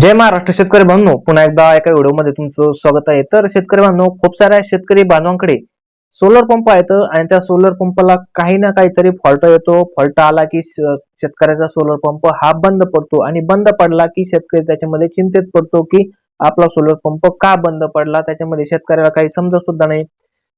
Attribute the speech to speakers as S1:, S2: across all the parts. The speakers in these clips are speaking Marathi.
S1: जय महाराष्ट्र शेतकरी बांधव. पुन्हा एकदा एका व्हिडिओमध्ये तुमचं स्वागत आहे. तर शेतकरी बांधव खूप साऱ्या शेतकरी बांधवांकडे सोलर पंप आहेत आणि त्या सोलर पंपाला काही ना काहीतरी फॉल्ट येतो. फॉल्ट आला की श- शेतकऱ्याचा सोलर पंप हा बंद पडतो आणि बंद पडला की शेतकरी त्याच्यामध्ये चिंतेत पडतो की आपला सोलर पंप का बंद पडला? त्याच्यामध्ये शेतकऱ्याला काही समजत सुद्धा नाही.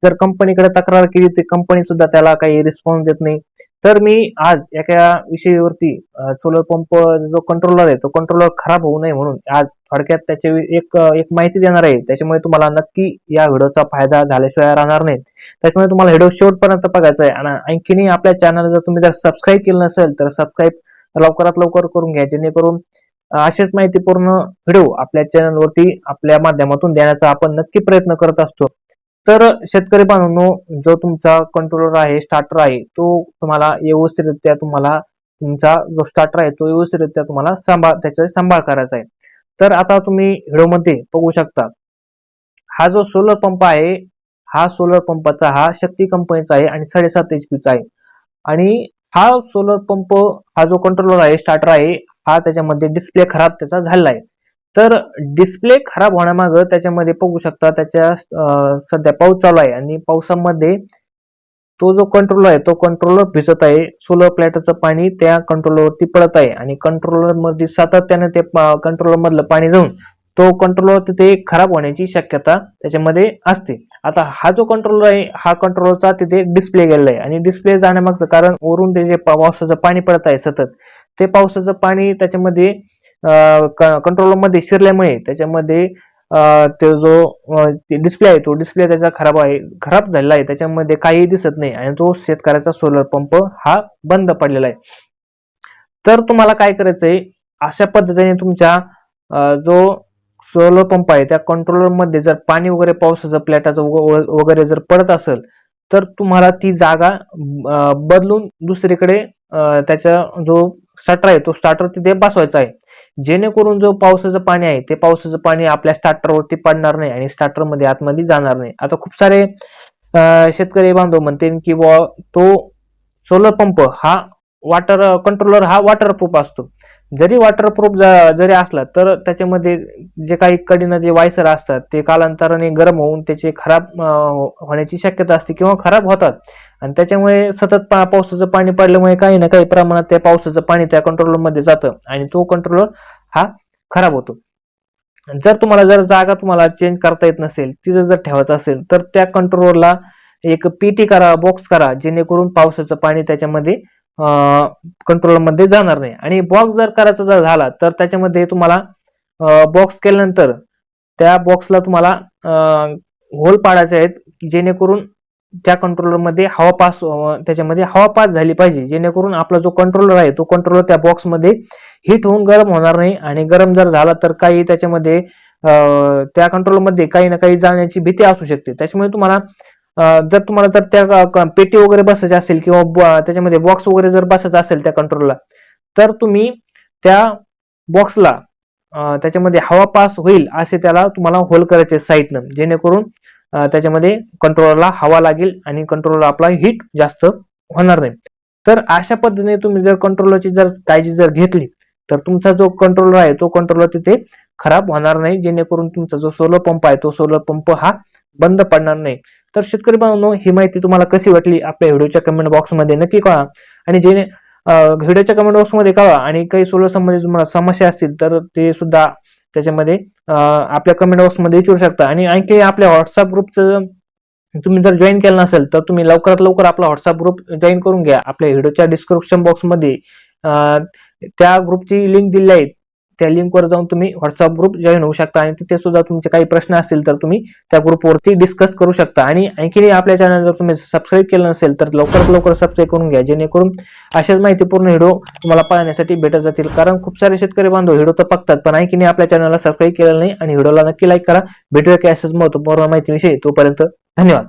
S1: जर कंपनीकडे तक्रार केली तर कंपनी सुद्धा त्याला काही रिस्पॉन्स देत नाही. तर मी आज एका विषयावरती सोलर पंप जो कंट्रोलर आहे तो कंट्रोलर खराब होऊ नये म्हणून आज थोडक्यात त्याची एक एक माहिती देणार आहे. त्याच्यामुळे तुम्हाला नक्की या व्हिडिओचा फायदा झाल्याशिवाय राहणार नाही. त्याच्यामुळे तुम्हाला व्हिडिओ शेवटपर्यंत बघायचा आहे आणि आणखीनही आपल्या चॅनल जर तुम्ही जर सबस्क्राईब केलं नसेल तर सबस्क्राईब लवकरात लवकर करून घ्या. जेणेकरून अं, असेच माहितीपूर्ण व्हिडिओ आपल्या चॅनलवरती आपल्या माध्यमातून देण्याचा आपण नक्की प्रयत्न करत असतो. तर शेतकरी बांधवांनो जो तुमचा कंट्रोलर आहे स्टार्टर आहे तो तुम्हाला व्यवस्थितरित्या तुम्हाला तुमचा जो स्टार्टर आहे तो व्यवस्थितरित्या तुम्हाला सांभाळ त्याचा सांभाळ करायचा आहे. तर आता तुम्ही व्हिडिओमध्ये बघू शकता हा जो सोलर पंप आहे हा सोलर पंपाचा हा शक्ती कंपनीचा आहे आणि साडेसात एच पीचा आहे. आणि हा सोलर पंप हा जो कंट्रोलर आहे स्टार्टर आहे हा त्याच्यामध्ये डिस्प्ले खराब त्याचा झालेला आहे. तर डिस्प्ले खराब होण्यामागं त्याच्यामध्ये बघू शकता त्याच्या सध्या पाऊस चालू आहे आणि पावसामध्ये तो जो कंट्रोलर आहे तो कंट्रोलर भिजत आहे. सोलर प्लॅटचं पाणी त्या कंट्रोलरवरती पडत आहे आणि कंट्रोलरमध्ये सातत्याने ते कंट्रोलर मधलं पाणी जाऊन तो कंट्रोलर तिथे खराब होण्याची शक्यता त्याच्यामध्ये असते. आता हा जो कंट्रोलर आहे हा कंट्रोलरचा तिथे डिस्प्ले गेलेला आहे आणि डिस्प्ले जाण्यामागचं कारण वरून ते जे पावसाचं पाणी पडत आहे सतत ते पावसाचं पाणी त्याच्यामध्ये कंट्रोलरमध्ये शिरल्यामुळे त्याच्यामध्ये तो जो डिस्प्ले आहे तो डिस्प्ले त्याचा खराब आहे खराब झालेला आहे. त्याच्यामध्ये काही दिसत नाही आणि तो शेतकऱ्याचा सोलर पंप हा बंद पडलेला आहे. तर तुम्हाला काय करायचं आहे? अशा पद्धतीने तुमच्या जो सोलर पंप आहे त्या कंट्रोलरमध्ये जर पाणी वगैरे पावसाचं प्लॅटाचं वगैरे जर पडत असेल तर तुम्हाला ती जागा बदलून दुसरीकडे त्याचा जो स्टार्टर आहे तो स्टार्टर तिथे बसवायचा आहे. जेणेकरून जो पावसाचं पाणी आहे ते पावसाचं पाणी आपल्या स्टार्टरवरती पडणार नाही आणि स्टार्टरमध्ये आतमध्ये जाणार नाही. आता खूप सारे शेतकरी बांधव म्हणते की बुवा तो सोलर पंप हा वॉटर कंट्रोलर हा वॉटर प्रूफ असतो. जरी वॉटरप्रूफ जरी असला तर त्याच्यामध्ये जे काही कडीनं जे वायसर असतात ते कालांतराने गरम होऊन त्याचे खराब हो, होण्याची शक्यता असते किंवा खराब होतात. आणि त्याच्यामुळे सतत पा- पावसाचं पाणी पडल्यामुळे काही ना काही प्रमाणात त्या पावसाचं पाणी त्या कंट्रोलरमध्ये जातं आणि तो कंट्रोलर हा खराब होतो. जर तुम्हाला जर जागा तुम्हाला चेंज करता येत नसेल तिथं जर ठेवायचं असेल तर त्या कंट्रोलरला एक पीटी करा बॉक्स करा जेणेकरून पावसाचं पाणी त्याच्यामध्ये कंट्रोलरमध्ये जाणार नाही. आणि बॉक्स जर करायचा जर झाला तर त्याच्यामध्ये तुम्हाला बॉक्स केल्यानंतर त्या बॉक्सला तुम्हाला होल पाडायचे आहेत जेणेकरून त्या कंट्रोलरमध्ये हवा पास त्याच्यामध्ये हवा पास झाली पाहिजे. जेणेकरून आपला जो कंट्रोलर आहे तो कंट्रोलर त्या बॉक्समध्ये हिट होऊन गरम होणार नाही. आणि गरम जर झाला तर काही त्याच्यामध्ये त्या कंट्रोलमध्ये काही ना काही जाण्याची भीती असू शकते. त्याच्यामुळे तुम्हाला जर तुम्हाला जर त्या क- पेटी वगैरे बसायचे असेल किंवा ब- त्याच्यामध्ये बॉक्स वगैरे जर बसायचा असेल त्या कंट्रोलला तर तुम्ही त्या बॉक्सला त्याच्यामध्ये हवा पास होईल असे त्याला तुम्हाला होल करायचे साईडनं जेणेकरून त्याच्यामध्ये कंट्रोलरला हवा लागेल आणि कंट्रोलर आपला हिट जास्त होणार नाही. तर अशा पद्धतीने तुम्ही जर कंट्रोलरची जर काळजी जर घेतली तर तुमचा जो कंट्रोलर आहे तो कंट्रोलर तिथे खराब होणार नाही जेणेकरून तुमचा जो सोलर पंप आहे तो सोलर पंप हा बंद पडणार नाही. तर शेतकरी बांधवांनो ही माहिती तुम्हाला कशी वाटली? आपल्या व्हिडिओच्या कमेंट बॉक्समध्ये नक्की कळा आणि जेणे व्हिडिओच्या कमेंट बॉक्समध्ये कळा आणि काही सोलर संबंधित तुम्हाला समस्या असतील तर ते सुद्धा त्याच्यामध्ये आपल्या कमेंट बॉक्समध्ये विचारू शकता. आणि आणखी आपल्या व्हॉट्सअप ग्रुपचं तुम्ही जर जॉईन केलं नसेल तर तुम्ही लवकरात लवकर आपला व्हॉट्सअप ग्रुप जॉईन करून घ्या. आपल्या व्हिडिओच्या डिस्क्रिप्शन बॉक्समध्ये त्या ग्रुपची लिंक दिली आहे. त्या लिंकवर जाऊन तुम्ही व्हॉट्सअप ग्रुप जॉईन होऊ शकता आणि तिथे सुद्धा तुमचे काही प्रश्न असतील तर तुम्ही त्या ग्रुपवरती डिस्कस करू शकता. आणि आणखीनही आपल्या चॅनल जर तुम्ही सबस्क्राईब केलं नसेल तर लवकरात लवकर सबस्क्राईब करून घ्या जेणेकरून अशाच माहितीपूर्ण व्हिडिओ तुम्हाला पाहण्यासाठी भेटत जातील. कारण खूप सारे शेतकरी बांधव व्हिडिओ तर बघतात पण आणखी आपल्या चॅनलला सबस्क्राईब केलेलं नाही आणि व्हिडिओला नक्की लाईक करा. भेटूया की असंच महत्त्वपूर्ण माहितीविषयी. तोपर्यंत धन्यवाद.